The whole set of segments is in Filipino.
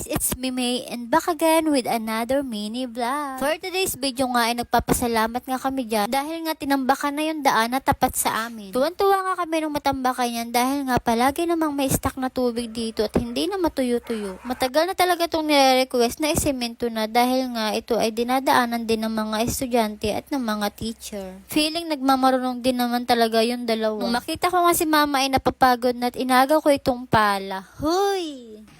guys, it's me May and back again with another mini vlog. For today's video nga ay nagpapasalamat nga kami dyan dahil nga tinambakan na yung daan na tapat sa amin. Tuwan-tuwa nga kami nung matambakan yan dahil nga palagi namang may stock na tubig dito at hindi na matuyo-tuyo. Matagal na talaga itong nire-request na isemento na dahil nga ito ay dinadaanan din ng mga estudyante at ng mga teacher. Feeling nagmamarunong din naman talaga yung dalawa. Nung makita ko nga si mama ay napapagod na at inaga ko itong pala. Huy!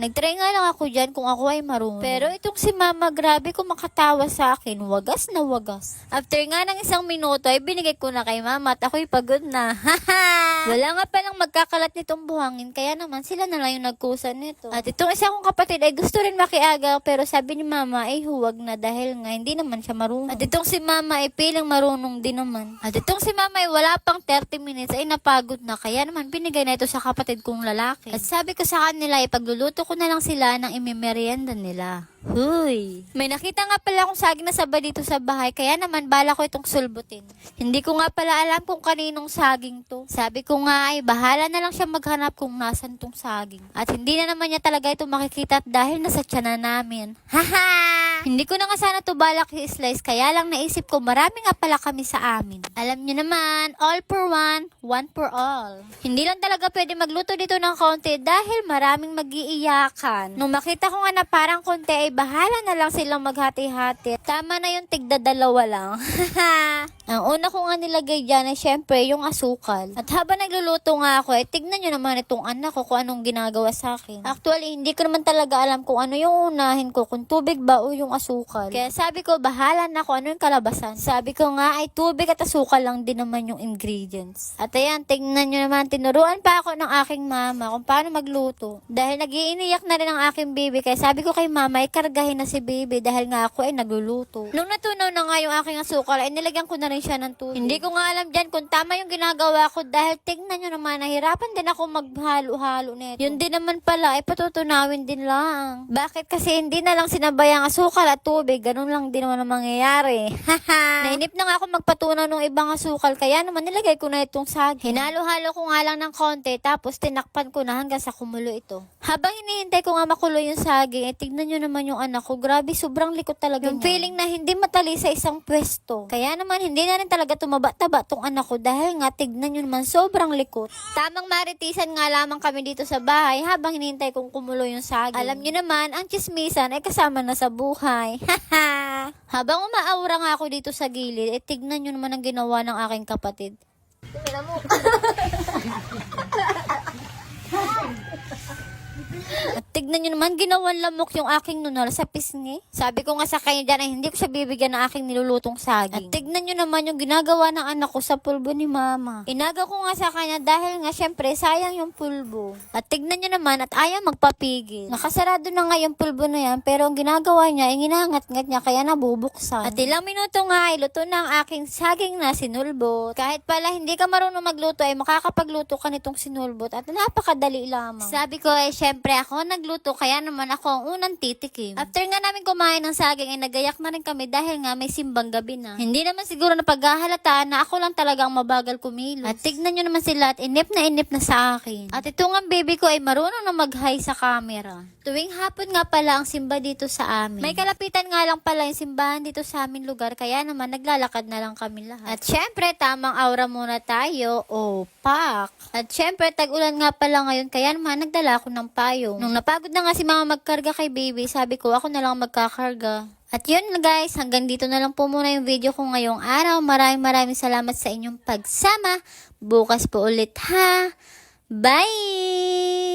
Nagtry nga lang ako dyan kung ako ay marunong. Pero itong si mama, grabe ko makatawa sa akin. Wagas na wagas. After nga ng isang minuto, ay binigay ko na kay mama at ako'y pagod na. Wala nga palang magkakalat nitong buhangin, kaya naman sila na lang yung nagkusa nito. At itong isa kong kapatid ay gusto rin makiagaw, pero sabi ni mama ay huwag na dahil nga hindi naman siya marunong. At itong si mama ay pilang marunong din naman. At itong si mama ay wala pang 30 minutes ay napagod na, kaya naman binigay na ito sa kapatid kong lalaki. At sabi ko sa kanila, ipagluluto ko na lang sila ng imimerienda nila. Huy! May nakita nga pala akong saging na saba dito sa bahay, kaya naman bala ko itong sulbutin. Hindi ko nga pala alam kung kaninong saging to. Sabi ko nga ay bahala na lang siya maghanap kung nasan tong saging. At hindi na naman niya talaga ito makikita at dahil nasa tiyanan namin. Haha! Hindi ko na nga sana to balak i-slice, kaya lang naisip ko marami nga pala kami sa amin. Alam niyo naman, all for one, one for all. Hindi lang talaga pwede magluto dito ng konti dahil maraming magiiyakan. Nung makita ko nga na parang konti ay bahala na lang silang maghati-hati. Tama na yung tigda dalawa lang. Ang una ko nga nilagay dyan ay syempre yung asukal. At habang nagluluto nga ako, eh, tignan nyo naman itong anak ko kung anong ginagawa sa akin. Actually, hindi ko naman talaga alam kung ano yung unahin ko, kung tubig ba o yung asukal. Kaya sabi ko, bahala na kung ano yung kalabasan. Sabi ko nga ay tubig at asukal lang din naman yung ingredients. At ayan, tignan nyo naman, tinuruan pa ako ng aking mama kung paano magluto. Dahil nagiiniyak na rin ang aking baby, kaya sabi ko kay mama, ay kargahin na si baby dahil nga ako ay nagluluto. Nung natunaw na nga yung aking asukal, ay nilagyan ko na rin siya ng tubig. Hindi ko nga alam dyan kung tama yung ginagawa ko dahil tignan nyo naman, nahirapan din ako maghalo-halo nito. Yun din naman pala, ay patutunawin din lang. Bakit kasi hindi na lang sinabay ang asukal at tubig, ganun lang din naman ang mangyayari. Nainip na nga ako magpatunaw ng ibang asukal, kaya naman nilagay ko na itong sag. Hinalo-halo ko nga lang ng konti, tapos tinakpan ko na hanggang sa kumulo ito. Habang hinihintay ko nga makulo yung saging, eh tignan nyo naman yung anak ko, grabe, sobrang likot talaga Yung feeling na hindi matali sa isang pwesto. Kaya naman, hindi na rin talaga tumaba-taba tong anak ko dahil nga tignan nyo naman sobrang likot. Tamang maritisan nga lamang kami dito sa bahay habang hinihintay kong kumulo yung saging. Alam nyo naman, ang chismisan ay kasama na sa buhay. Haha! habang umaaura nga ako dito sa gilid, eh tignan nyo naman ang ginawa ng aking kapatid. At tignan nyo naman, ginawan lamok yung aking nunal sa pisngi. Sabi ko nga sa kanya dyan ay hindi ko siya bibigyan ng aking nilulutong saging. At tignan nyo naman yung ginagawa ng anak ko sa pulbo ni mama. Inaga ko nga sa kanya dahil nga syempre sayang yung pulbo. At tignan nyo naman at ayaw magpapigil. Nakasarado na nga yung pulbo na yan pero ang ginagawa niya ay ginangat-ngat niya kaya nabubuksan. At ilang minuto nga ay luto na ang aking saging na sinulbot. Kahit pala hindi ka marunong magluto ay makakapagluto ka nitong sinulbot at napakadali lamang. Sabi ko ay syempre ako nagluto kaya naman ako ang unang titikim. After nga namin kumain ng saging ay nagayak na rin kami dahil nga may simbang gabi na. Hindi naman siguro na paghahalataan na ako lang talagang mabagal kumilos. At tignan nyo naman sila at inip na inip na sa akin. At ito nga baby ko ay marunong na mag-hi sa camera. Tuwing hapon nga pala ang simba dito sa amin. May kalapitan nga lang pala yung simbahan dito sa amin lugar kaya naman naglalakad na lang kami lahat. At syempre tamang aura muna tayo. Oh, pak. At syempre tag-ulan nga pala ngayon kaya naman nagdala ako ng payong. Nung napagod na nga si mama magkarga kay baby, sabi ko ako na lang magkakarga. At yun na guys, hanggang dito na lang po muna yung video ko ngayong araw. Maraming maraming salamat sa inyong pagsama. Bukas po ulit ha. Bye!